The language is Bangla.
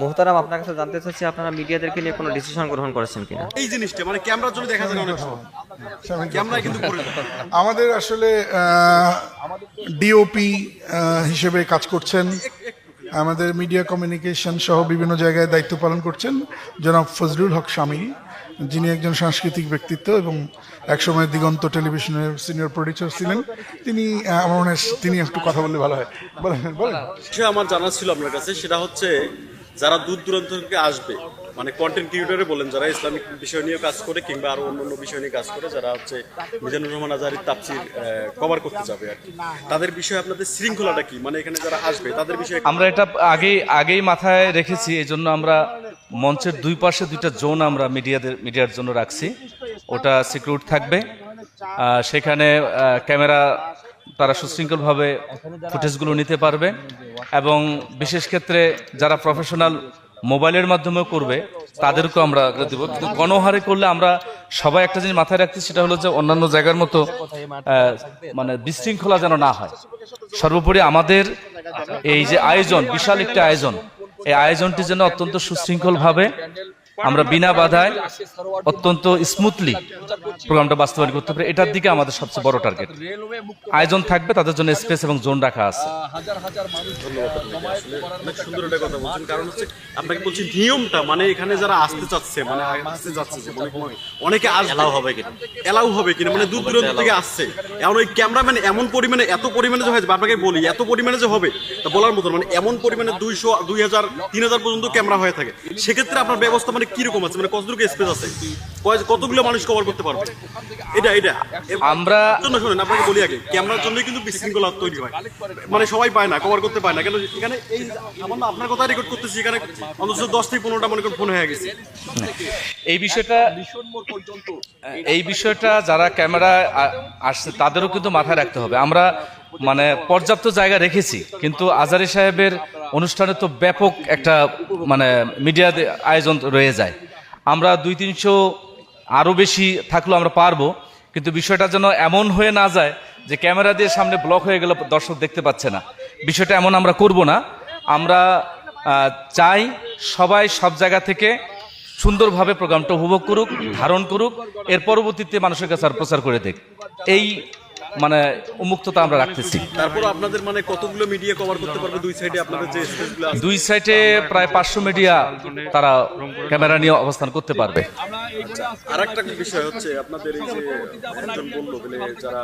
মোহতারাম আপনার কাছে জানতে চাচ্ছি আপনারা মিডিয়াদেরকে নিয়ে কোনো ডিসিশন গ্রহণ করেছেন কিনা? এই জিনিসটা মানে ক্যামেরার জন্য দেখা যায় অনেক সময়। ক্যামেরা কিন্তু আমাদের আসলে ডিওপি হিসেবে কাজ করছেন। আমাদের মিডিয়া কমিউনিকেশন সহ বিভিন্ন জায়গায় দায়িত্ব পালন করছেন জনাব ফজলুল হক স্বামী। যিনি একজন সাংস্কৃতিক ব্যক্তিত্ব এবং একসময় দিগন্ত টেলিভিশনের সিনিয়র প্রডিউসার ছিলেন। তিনি আমার মনে হয় তিনি একটু কথা বললে ভালো হয়। বলেন বলেন। আমার জানা ছিল আপনার কাছে সেটা হচ্ছে যারা দূর দূরান্ত থেকে আসবে মানে কন্টেন্ট ক্রিয়েটরে বলেন, যারা ইসলামিক বিষয় নিয়ে কাজ করে কিংবা আরও অন্য বিষয় নিয়ে কাজ করে, যারা হচ্ছে মিজানুর রহমান আজারির তাপসির কভার করতে যাবে আর কি। তাদের বিষয়ে আপনাদের শৃঙ্খলাটা কি? মানে এখানে যারা আসবে, তাদের বিষয়ে আমরা এটা আগেই আগেই মাথায় রেখেছি এই জন্য আমরা মঞ্চের দুই পাশে দুইটা জোন আমরা মিডিয়াদের, মিডিয়ার জন্য রাখছি। ওটা সিকিউর থাকবে। সেখানে ক্যামেরা তারা সুশৃঙ্খলভাবে ফুটেজগুলো নিতে পারবে এবং বিশেষ ক্ষেত্রে যারা প্রফেশনাল মোবাইলের মাধ্যমেও করবে, তাদেরকেও আমরা দেবো। কিন্তু গণহারে করলে আমরা সবাই একটা জিনিস মাথায় রাখছি, সেটা হলো যে অন্যান্য জায়গার মতো মানে বিশৃঙ্খলা যেন না হয়। সর্বোপরি আমাদের এই যে আয়োজন, বিশাল একটা আয়োজন, এই আয়োজনটি যেন অত্যন্ত সুশৃঙ্খলভাবে আমরা বিনা বাধায় অত্যন্ত স্মুথলি প্রোগ্রামটা বাস্তবায়ন করতে পারি। এটার দিকে আমাদের সবচেয়ে বড় টার্গেট আয়োজন থাকবে তাদের জন্য স্পেস এবং জোন রাখা আছে। অনেক সুন্দর একটা কথা বলছেন। কারণ হচ্ছে আপনাকে বলছি নিয়মটা মানে এখানে যারা আসতে চাচ্ছে মানে আসতে যাচ্ছে যে মনে অনেকে এলাও হবে কিনা এলাও হবে কিনা মানে দূর দূরান্ত থেকে আসছে। এমন ওই ক্যামেরাম্যান এমন পরিমাণে এত পরিমাণে যে হয়েছে আপনাকে বলি এত পরিমাণে যে হবে তা বলার মতো মানে এমন পরিমাণে দুইশো দুই হাজার তিন হাজার পর্যন্ত ক্যামেরা হয়ে থাকে। সেক্ষেত্রে আপনার ব্যবস্থা মানে কীরকম আছে? মানে কতটুকু স্পেস আছে? কতগুলো মানুষ কভার করতে পারবে? এটা এটা। আমরা- শুনেন আপনাকে বলি আগে ক্যামেরার জন্যই কিন্তু বিশৃঙ্খলা তৈরি হয়। মানে সবাই পায় না কভার করতে পায় না। কেন এখানে এই আমার আপনার কথা রেকর্ড করতেছি এখানে অন্তত দশ থেকে পনেরোটা মনে ফোন হয়ে গেছে। এই বিষয়টা এই বিষয়টা যারা ক্যামেরা আসছে তাদেরও কিন্তু মাথায় রাখতে হবে। আমরা মানে পর্যাপ্ত জায়গা রেখেছি কিন্তু আজারি সাহেবের অনুষ্ঠানে তো ব্যাপক একটা মানে মিডিয়া আয়োজন রয়ে যায়। আমরা দুই তিনশো আরও বেশি থাকলেও আমরা পারব কিন্তু বিষয়টা যেন এমন হয়ে না যায় যে ক্যামেরা দিয়ে সামনে ব্লক হয়ে গেলে দর্শক দেখতে পাচ্ছে না। বিষয়টা এমন আমরা করব না। আমরা চাই সবাই সব জায়গা থেকে সুন্দরভাবে প্রোগ্রামটা উপভোগ করুক ধারণ করুক এর পরবর্তীতে মানুষের কাছে আর প্রচার করে দেখ। এই মানে উন্মুক্ততা আমরা রাখতেছি। তারপর আপনাদের মানে কতগুলো মিডিয়া কভার করতে পারবে? দুই সাইডে আপনাদের যে স্পেসগুলো দুই সাইডে প্রায় পাঁচশো মিডিয়া তারা ক্যামেরা নিয়ে অবস্থান করতে পারবে। আর একটা বিষয় হচ্ছে আপনাদের এই যে একজন বলল বলে যারা